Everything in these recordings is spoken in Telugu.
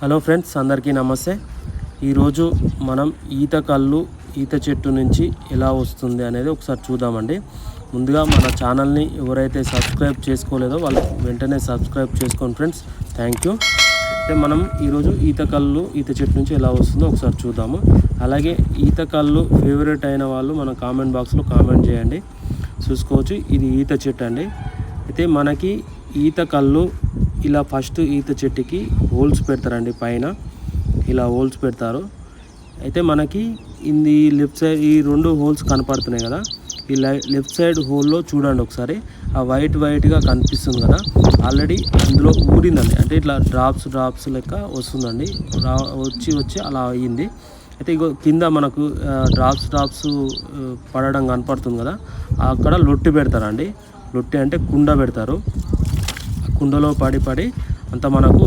హలో ఫ్రెండ్స్ అందరికీ నమస్తే. ఈరోజు మనం ఈత కళ్ళు ఈత చెట్టు నుంచి ఎలా వస్తుంది అనేది ఒకసారి చూద్దామండి. ముందుగా మన ఛానల్ని ఎవరైతే సబ్స్క్రైబ్ చేసుకోలేదో వాళ్ళు వెంటనే సబ్స్క్రైబ్ చేసుకోండి ఫ్రెండ్స్. థ్యాంక్ యూ అయితే మనం ఈరోజు ఈత కళ్ళు ఈత చెట్టు నుంచి ఎలా వస్తుందో ఒకసారి చూద్దాము. అలాగే ఈత కళ్ళు ఫేవరెట్ అయిన వాళ్ళు మన కామెంట్ బాక్స్లో కామెంట్ చేయండి. చూసుకోవచ్చు ఇది ఈత చెట్టు అండి. అయితే మనకి ఈత కళ్ళు ఇలా ఫస్ట్ ఈత చెట్టుకి హోల్స్ పెడతారండి పైన. ఇలా హోల్స్ పెడతారు. అయితే మనకి ఇది లెఫ్ట్ సైడ్ ఈ రెండు హోల్స్ కనపడుతున్నాయి కదా. ఈ లెఫ్ట్ సైడ్ హోల్లో చూడండి ఒకసారి. ఆ వైట్ వైట్గా కనిపిస్తుంది కదా. ఆల్రెడీ అందులో ఊరిందండి. అంటే ఇట్లా డ్రాప్స్ డ్రాప్స్ లెక్క వస్తుందండి. రా వచ్చి వచ్చి అలా అయ్యింది. అయితే ఇగో కింద మనకు డ్రాప్స్ డ్రాప్స్ పడడం కనపడుతుంది కదా. అక్కడ లొట్టి పెడతారండి. లొట్టి అంటే కుండ పెడతారు. కుండలో పడి పడి అంత మనకు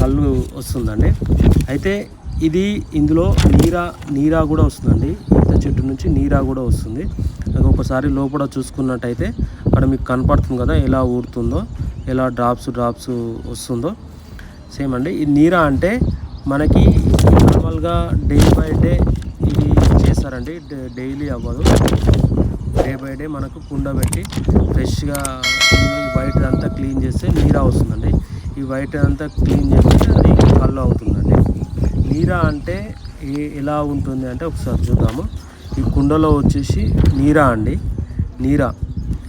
కళ్ళు వస్తుందండి. అయితే ఇది ఇందులో నీరా నీరా కూడా వస్తుందండి. ఈత చెట్టు నుంచి నీరా కూడా వస్తుంది. ఒకసారి లోపల చూసుకున్నట్టయితే అక్కడ మీకు కనపడుతుంది కదా ఎలా ఊరుతుందో ఎలా డ్రాప్స్ డ్రాప్స్ వస్తుందో. సేమ్ అండి. ఈ నీరా అంటే మనకి నార్మల్గా డే బై డే ఇది చేస్తారండి. డైలీ అవ్వదు. డే బై డే మనకు కుండ పెట్టి ఫ్రెష్గా ఈ వైట్ అంతా క్లీన్ చేస్తే నీరా వస్తుందండి. ఈ వైట్ అంతా క్లీన్ చేస్తే అది కళ్ళు అవుతుందండి. నీరా అంటే ఏ ఎలా ఉంటుంది అంటే ఒకసారి చూద్దాము. ఈ కుండలో వచ్చేసి నీరా అండి. నీరా.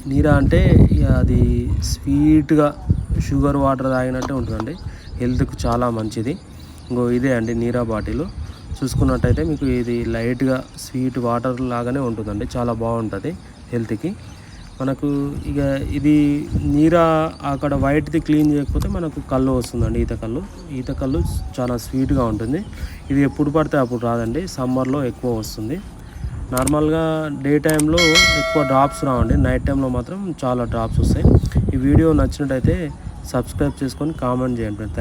నీరా అంటే ఇక అది స్వీట్గా షుగర్ వాటర్ తాగినట్టే ఉంటుందండి. హెల్త్కు చాలా మంచిది. ఇంకో ఇదే అండి నీరా బాటిల్. చూసుకున్నట్టయితే మీకు ఇది లైట్గా స్వీట్ వాటర్ లాగానే ఉంటుందండి. చాలా బాగుంటుంది హెల్త్కి. మనకు ఇక ఇది నీరా అక్కడ వైట్ది క్లీన్ చేయకపోతే మనకు కళ్ళు వస్తుందండి ఈత కళ్ళు. ఈత కళ్ళు చాలా స్వీట్గా ఉంటుంది. ఇది ఎప్పుడు పడితే అప్పుడు రాదండి. సమ్మర్లో ఎక్కువ వస్తుంది. నార్మల్గా డే టైంలో ఎక్కువ డ్రాప్స్ రావండి. నైట్ టైంలో మాత్రం చాలా డ్రాప్స్ వస్తాయి. ఈ వీడియో నచ్చినట్టయితే సబ్స్క్రైబ్ చేసుకొని కామెంట్ చేయండి థ్యాంక్